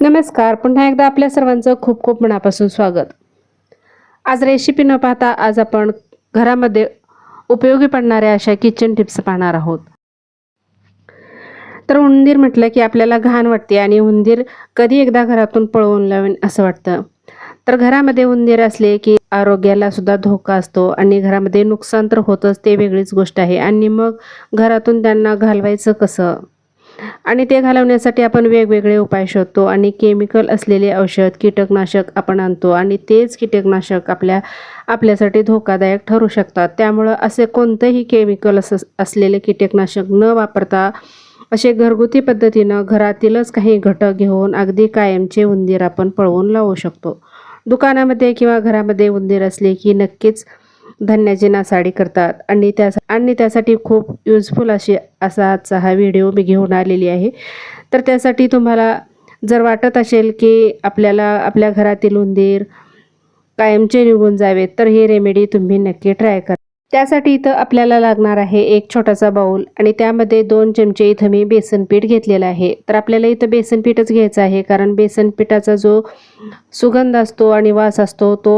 नमस्कार पुन्हा एकदा आपल्या सर्वांचं खूप खूप मनापासून स्वागत. आज रेसिपी न पाहता आज आपण घरामध्ये उपयोगी पडणाऱ्या अशा किचन टिप्स पाहणार आहोत. तर उंदीर म्हटलं की आपल्याला घाण वाटते आणि उंदीर कधी एकदा घरातून पळवून लावेन असं वाटतं. तर घरामध्ये उंदीर असले की आरोग्याला सुद्धा धोका असतो आणि घरामध्ये नुकसान तर होतच ते वेगळीच गोष्ट आहे. आणि मग घरातून त्यांना घालवायचं कसं? आणि ते घालवण्यासाठी आपण वेगवेगळे उपाय शोधतो आणि केमिकल असलेले औषध कीटकनाशक आपण आणतो आणि तेच कीटकनाशक आपल्या आपल्यासाठी धोकादायक ठरू शकतात. त्यामुळं असे कोणतंही केमिकल अस असलेले कीटकनाशक न वापरता असे घरगुती पद्धतीनं घरातीलच काही घटक घेऊन अगदी कायमचे उंदीर आपण पळवून लावू शकतो. दुकानामध्ये किंवा घरामध्ये उंदीर असले की नक्कीच धान्याची नासाडी करतात. आणि त्या आणि त्यासाठी खूप युजफुल अशी असा आजचा हा व्हिडिओ मी घेऊन आलेली आहे. तर त्यासाठी तुम्हाला जर वाटत असेल की आपल्याला आपल्या घरातील उंदीर कायमचे निघून जावेत तर ही रेमेडी तुम्ही नक्की ट्राय करा. त्यासाठी इथं आपल्याला लागणार आहे एक छोटासा बाऊल आणि त्यामध्ये दोन चमचे इथं मी बेसन पीठ घेतलेलं आहे. तर आपल्याला इथं बेसन पीठच घ्यायचं आहे कारण बेसन पिठाचा जो सुगंध असतो आणि वास असतो तो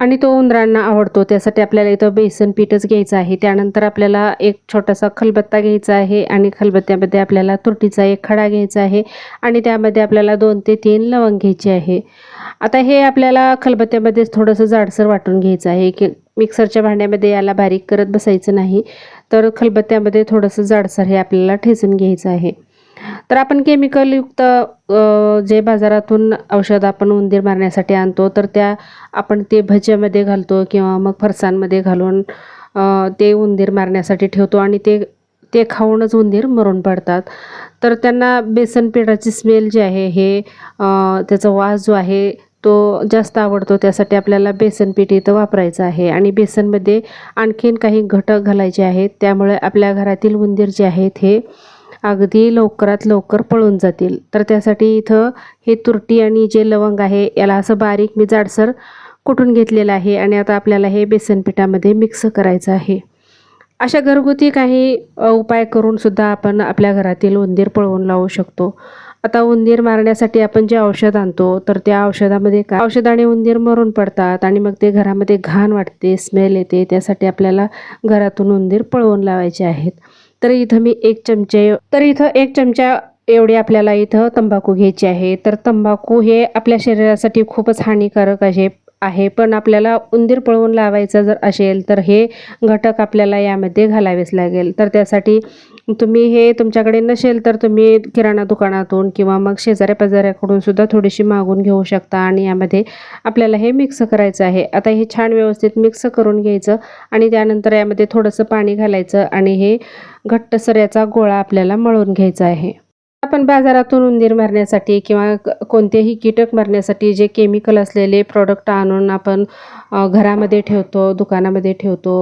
आणि तो उंदरांना आवडतो. त्यासाठी आपल्याला इथं बेसन पीठच घ्यायचं आहे. त्यानंतर आपल्याला एक छोटासा खलबत्ता घ्यायचा आहे आणि खलबत्त्यामध्ये आपल्याला तुरटीचा एक खडा घ्यायचा आहे आणि त्यामध्ये आपल्याला दोन ते तीन लवंग घ्यायचे आहे. आता हे आपल्याला खलबत्त्यामध्येच थोडंसं जाडसर वाटून घ्यायचं आहे. की मिक्सरच्या भांड्यामध्ये याला बारीक करत बसायचं नाही. तर खलबत्त्यामध्ये थोडंसं जाडसर हे आपल्याला ठेचून घ्यायचं आहे. तर आपण केमिकलयुक्त जे बाजारातून औषध आपण उंदीर मारण्यासाठी आणतो तर त्या आपण ते भज्यामध्ये घालतो किंवा मग फरसांमध्ये घालून ते उंदीर मारण्यासाठी ठेवतो आणि ते ते खाऊनच उंदीर मरून पडतात. तर त्यांना बेसन पिठाची स्मेल जी आहे हे त्याचा वास जो आहे तो जास्त आवडतो. त्यासाठी आपल्याला बेसन पीठ इथं वापरायचं आहे. आणि बेसनमध्ये आणखीन काही घटक घालायचे आहेत. त्यामुळे आपल्या घरातील उंदीर जे आहेत हे अगदी लवकरात लवकर पळून जातील. तर त्यासाठी इथं हे तुरटी आणि जे लवंग आहे याला असं बारीक मी जाडसर कुटून घेतलेलं आहे आणि आता आपल्याला हे बेसन पिठामध्ये मिक्स करायचं आहे. अशा घरगुती काही उपाय करूनसुद्धा आपण आपल्या घरातील उंदीर पळवून लावू शकतो. आता उंदीर मारण्यासाठी आपण जे औषध आणतो तर त्या औषधामध्ये काय? औषधाने उंदीर मरून पडतात आणि मग ते घरामध्ये घाण वाटते स्मेल येते त्यासाठी आपल्याला घरातून उंदीर पळवून लावायचे आहेत. तर इथं मी एक चमचे तर इथं एक चमचा एवढी आपल्याला इथं तंबाखू घ्यायची आहे. तर तंबाखू हे आपल्या शरीरासाठी खूपच हानिकारक आहे. आहे. पण आपल्याला उंदीर पळवून लावायचं जर असेल तर हे घटक आपल्याला यामध्ये घालावेच लागेल. तर त्यासाठी तुम्ही हे तुमच्याकडे नसेल तर तुम्ही किराणा दुकानातून किंवा मग शेजाऱ्या पाजाऱ्याकडून सुद्धा थोडीशी मागून घेऊ शकता आणि यामध्ये आपल्याला हे मिक्स करायचं आहे. आता हे छान व्यवस्थित मिक्स करून घ्यायचं आणि त्यानंतर यामध्ये थोडंसं पाणी घालायचं आणि हे घट्टसर याचा गोळा आपल्याला मळून घ्यायचा आहे. आपण बाजारातून उंदीर मारण्यासाठी किंवा कोणतेही कीटक मारण्यासाठी जे केमिकल असलेले प्रॉडक्ट आणून आपण घरामध्ये ठेवतो दुकानामध्ये ठेवतो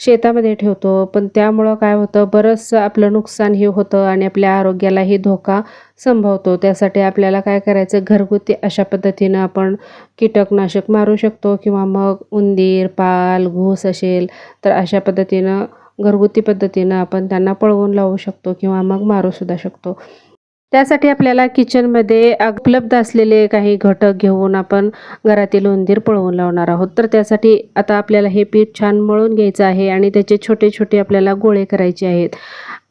शेतामध्ये ठेवतो. पण त्यामुळं काय होतं बरंचसं आपलं नुकसान हे होतं आणि आपल्या आरोग्यालाही धोका संभवतो. त्यासाठी आपल्याला काय करायचं घरगुती अशा पद्धतीनं आपण कीटकनाशक मारू शकतो किंवा मग उंदीर पाल घूस असेल तर अशा पद्धतीनं घरगुती पद्धतीनं आपण त्यांना पळवून लावू शकतो किंवा मग मारूसुद्धा शकतो. त्यासाठी आपल्याला किचनमध्ये उपलब्ध असलेले काही घटक घेऊन आपण घरातील उंदीर पळवून लावणार आहोत. तर त्यासाठी आता आपल्याला हे पीठ छान मळून घ्यायचं आहे आणि त्याचे छोटे छोटे आपल्याला गोळे करायचे आहेत.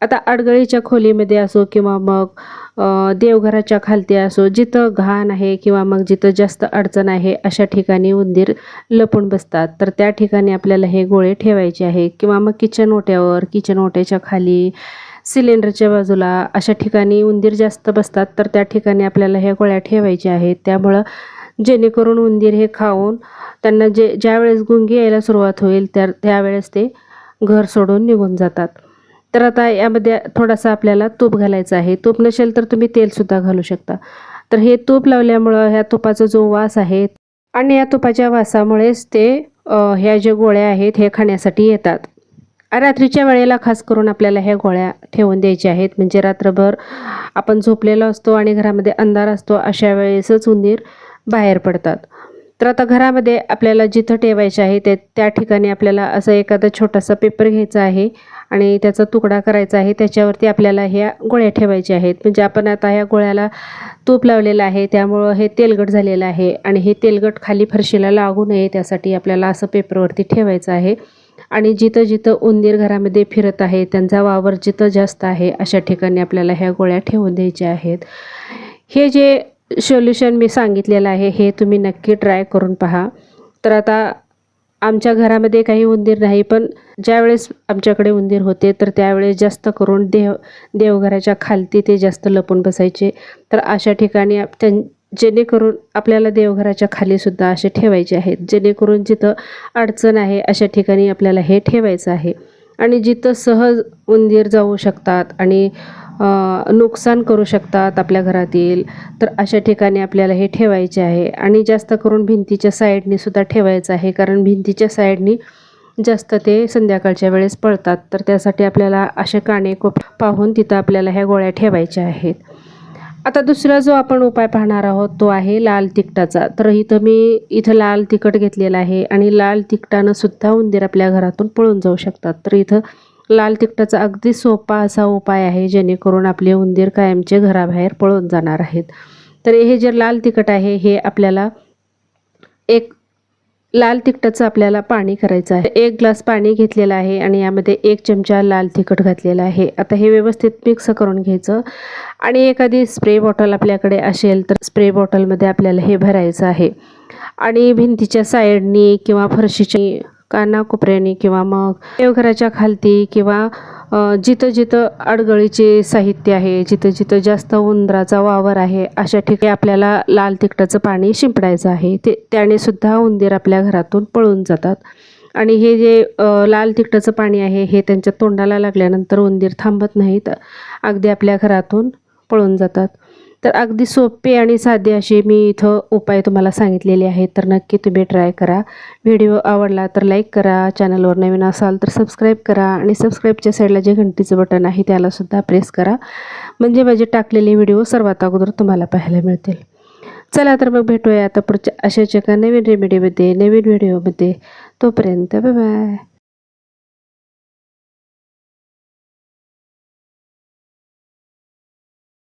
आता अडगळीच्या खोलीमध्ये असो किंवा मग देवघराच्या खालती असो जिथं घाण आहे किंवा मग जिथं जास्त अडचण आहे अशा ठिकाणी उंदीर लपून बसतात. तर त्या ठिकाणी आपल्याला हे गोळे ठेवायचे आहे किंवा मग किचन ओट्यावर किचन ओट्याच्या खाली सिलेंडरच्या बाजूला अशा ठिकाणी उंदीर जास्त बसतात तर त्या ठिकाणी आपल्याला ह्या गोळ्या ठेवायच्या आहेत. त्यामुळं जेणेकरून उंदीर हे खाऊन त्यांना जे ज्यावेळेस गुंगी यायला सुरुवात होईल त्या त्यावेळेस ते घर सोडून निघून जातात. तर आता यामध्ये थोडासा आपल्याला तूप घालायचा आहे. तूप नसेल तर तुम्ही तेलसुद्धा घालू शकता. तर हे तूप लावल्यामुळं ह्या तुपाचा जो वास आहे आणि या तुपाच्या वासामुळेच ते ह्या ज्या गोळ्या आहेत हे खाण्यासाठी येतात. रात्रीच्या वेळेला खास करून आपल्याला ह्या गोळ्या ठेवून द्यायच्या आहेत. म्हणजे रात्रभर आपण झोपलेलो असतो आणि घरामध्ये अंधार असतो अशा वेळेसच उंदीर बाहेर पडतात. तर आता घरामध्ये आपल्याला जिथं ठेवायचे आहे ते त्या ठिकाणी आपल्याला असं एखादा छोटासा पेपर घ्यायचा आहे आणि त्याचा तुकडा करायचा आहे. त्याच्यावरती आपल्याला ह्या गोळ्या ठेवायच्या आहेत. म्हणजे आपण आता ह्या गोळ्याला तूप लावलेलं आहे त्यामुळं हे तेलगट झालेलं आहे आणि हे तेलगट खाली फरशीला लागू नये त्यासाठी आपल्याला असं पेपरवरती ठेवायचं आहे. आणि जिथं जिथं उंदीर घरामध्ये फिरत आहे त्यांचा वावर जिथं जास्त आहे अशा ठिकाणी आपल्याला ह्या गोळ्या ठेवून द्यायच्या आहेत. हे जे सोल्युशन मी सांगितलेलं आहे हे तुम्ही नक्की ट्राय करून पहा. तर आता आमच्या घरामध्ये काही उंदीर नाही पण ज्यावेळेस आमच्याकडे उंदीर होते तर त्यावेळेस जास्त करून देव देवघराच्या खालती ते जास्त लपून बसायचे. तर अशा ठिकाणी त्यां जेणेकरून आपल्याला देवघराच्या खालीसुद्धा असे ठेवायचे आहेत. जेणेकरून जिथं अडचण आहे अशा ठिकाणी आपल्याला हे ठेवायचं आहे. आणि जिथं सहज उंदीर जाऊ शकतात आणि नुकसान करू शकतात आपल्या घरातील तर अशा ठिकाणी आपल्याला हे ठेवायचे आहे. आणि जास्त करून भिंतीच्या साईडनी सुद्धा ठेवायचं आहे कारण भिंतीच्या साईडनी जास्त ते संध्याकाळच्या वेळेस पळतात. तर त्यासाठी आपल्याला असे काणे कोप पाहून तिथं आपल्याला ह्या गोळ्या ठेवायच्या आहेत. आता दुसरा जो आपण उपाय पाहणार आहोत तो आहे लाल तिखटाचा. तर इथं मी इथं लाल तिखट घेतलेलं आहे आणि लाल तिखटानं सुद्धा उंदीर आपल्या घरातून पळून जाऊ शकतात. तर इथं लाल तिखटाचा अगदी सोपा असा उपाय आहे जेणेकरून आपले उंदीर कायमचे घराबाहेर पळून जाणार आहेत. तर हे जे लाल तिखट आहे हे आपल्याला एक लाल तिखटाचं आपल्याला पाणी करायचं आहे. एक ग्लास पाणी घेतलेलं आहे आणि यामध्ये एक चमचा लाल तिखट घातलेला आहे. आता हे व्यवस्थित मिक्स करून घ्यायचं. आणि एखादी स्प्रे बॉटल आपल्याकडे असेल तर स्प्रे बॉटलमध्ये आपल्याला हे भरायचं आहे. आणि भिंतीच्या साईडनी किंवा फरशीची कानाकोपऱ्याने किंवा मग देवघराच्या खालती किंवा जिथं जिथं अडगळीचे साहित्य आहे जिथं जिथं जास्त उंदराचा वावर आहे अशा ठिकाणी आपल्याला लाल तिखटाचं पाणी शिंपडायचं आहे. ते त्याने सुद्धा उंदीर आपल्या घरातून पळून जातात. आणि हे जे लाल तिखटाचं पाणी आहे हे त्यांच्या तोंडाला लागल्यानंतर उंदीर थांबत नाहीत. अगदी आपल्या घरातून पळून जातात. तर अगदी सोपे आणि साधे असे मी इथं उपाय तुम्हाला सांगितलेले आहेत. तर नक्की तुम्ही ट्राय करा. व्हिडिओ आवडला तर लाईक करा. चॅनलवर नवीन असाल तर सबस्क्राईब करा. आणि सबस्क्राईबच्या साईडला जे घंटीचं बटन आहे त्यालासुद्धा प्रेस करा. म्हणजे माझे टाकलेले व्हिडिओ सर्वात अगोदर तुम्हाला पाहायला मिळतील. चला तर मग भेटूया आता पुढच्या अशाच एका नवीन रेमेडीमध्ये नवीन व्हिडिओमध्ये तोपर्यंत बाय बाय